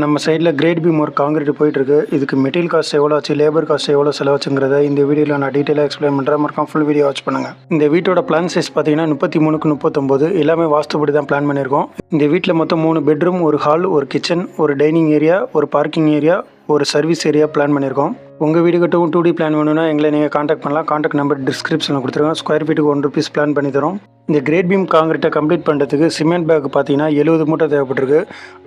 நம்ம சைடில் great be more concrete போயிட்டுருக்கு. இதுக்கு மெட்டீரியல் காஸ்ட் எவ்வளோ ஆச்சு லேபர் காஸ்ட் எவ்வளோ செலவாச்சுங்கிறத இந்த வீடியோவில் நான் டீட்டெயிலாக எக்ஸ்பிளைன் பண்ணுறேன் மறக்காம ஃபுல் வீடியோ வாட்ச் பண்ணுங்கள் இந்த வீட்டோட பிளான் சைஸ் பார்த்தீங்கன்னா முப்பத்தி மூணுக்கு முப்பத்தொம்போது. எல்லாமே வாஸ்துபடி தான் பிளான் பண்ணியிருக்கோம். இந்த வீட்டில் மொத்தம் மூணு பெட்ரூம் ஒரு ஹால் ஒரு கிச்சன் ஒரு டைனிங் ஏரியா ஒரு பார்க்கிங் ஏரியா ஒரு சர்வீஸ் ஏரியா பிளான் பண்ணியிருக்கோம். உங்கள் வீடு கட்டவும் டூ டி பிளான் வேணும்னா எங்களை நீங்கள் காண்டாக்ட் பண்ணலாம். காண்டாக்ட் நம்பர் டிஸ்கிரிப்ஷனில் கொடுத்துருங்க ஸ்கொயர் ஃபீட்டுக்கு ஒன் ருபீஸ் பிளான் பண்ணி தரோம். இந்த கிரேட் பீம் காங்கிரீட்டை கம்ப்ளீட் பண்ணுறதுக்கு சிமெண்ட் பேக் பார்த்தீங்கன்னா எழுபது மூட்டை தேவைப்பட்டிருக்கு.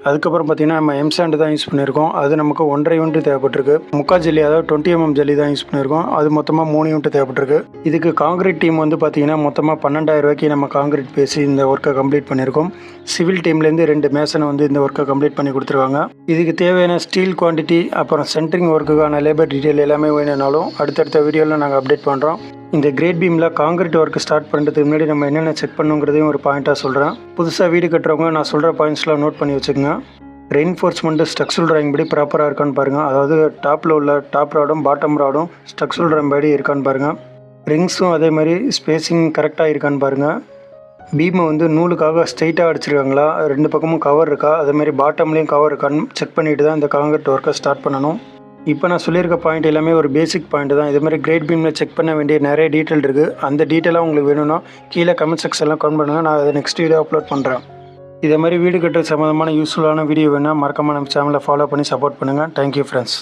அதுக்கப்புறம் பார்த்தீங்கன்னா நம்ம எம்சாண்டு தான் யூஸ் பண்ணியிருக்கோம். அது நமக்கு ஒன்றரை யூனிட் தேவைப்பட்டிருக்கு. முக்கா ஜல்லி அதாவது டுவெண்ட்டி எம்எம் mm ஜல்லி தான் யூஸ் பண்ணியிருக்கோம். அது மொத்தமாக மூணு யூனிட் தேவைப்பட்டிருக்கு. இதுக்கு காங்கிரீட் டீம் வந்து பார்த்தீங்கன்னா மொத்தமாக பன்னெண்டாயிரம் ரூபாய்க்கு நம்ம காங்கிரீட் பேசி இந்த ஒர்க்கை கம்ப்ளீட் பண்ணியிருக்கோம். சிவில் டீம்லேருந்து ரெண்டு மேசனை வந்து இந்த ஒர்க்கை கம்ப்ளீட் பண்ணி கொடுத்துருவாங்க. இதுக்கு தேவையான ஸ்டீல் குவான்டிட்டி அப்புறம் சென்ட்ரிங் ஒர்க்குக்கான லேபர் டீட்டெயில் எல்லாமே வேணும்னாலும் அடுத்தடுத்த வீடியோவில் நாங்கள் அப்டேட் பண்ணுறோம் இந்த கிரேட் பீமில் காங்கிரீட் ஒர்க் ஸ்டார்ட் பண்ணுறதுக்கு முன்னாடி நம்ம என்னென்ன செக் பண்ணுங்கிறதையும் ஒரு பாயிண்ட்டாக சொல்கிறேன் புதுசாக வீடு கட்டுறவங்க நான் சொல்கிற பாயிண்ட்ஸ்லாம் நோட் பண்ணி வச்சுக்கோங்க. ரெயின்ஃபோர்ஸ்மெண்ட்டு ஸ்ட்ரக்சரல் ட்ராயிங் படி ப்ராப்பராக இருக்கான்னு பாருங்கள் அதாவது டாப்பில் உள்ள டாப் ராடும் பாட்டம் ராடும் ஸ்ட்ரக்சரல் ட்ராயிங் படி இருக்கான்னு பாருங்கள் ரிங்ஸும் அதே மாதிரி ஸ்பேசிங் கரெக்டாக இருக்கான்னு பாருங்கள் பீமை வந்து நூலுக்காக ஸ்ட்ரைட்டாக அடிச்சிருக்காங்களா? ரெண்டு பக்கமும் கவர் இருக்கா? அதே மாதிரி பாட்டம்லேயும் கவர் இருக்கான்னு செக் பண்ணிவிட்டு தான் இந்த காங்கிரீட் ஒர்க்கை ஸ்டார்ட் பண்ணணும். இப்போ நான் சொல்லியிருக்க பாயிண்ட் எல்லாமே ஒரு பேசிக் பாயிண்ட் தான். இது மாதிரி கிரேட் பீமில் செக் பண்ண வேண்டிய நிறைய டீட்டெயில் இருக்குது அந்த டீட்டெயிலாக உங்களுக்கு வேணும்னா கீழே கமெண்ட் செக்ஷன்லாம் கமெண்ட் பண்ணுங்கள் நான் அதை நெக்ஸ்ட் வீடியோ அப்லோட் பண்ணுறேன் இதே மாதிரி வீடு கட்டுறது சம்மந்தமான யூஸ்ஃபுல்லான வீடியோ வேணால் மறக்காமல் நம்ம சேனலை ஃபாலோ பண்ணி சப்போர்ட் பண்ணுங்கள் தேங்க்யூ ஃப்ரெண்ட்ஸ்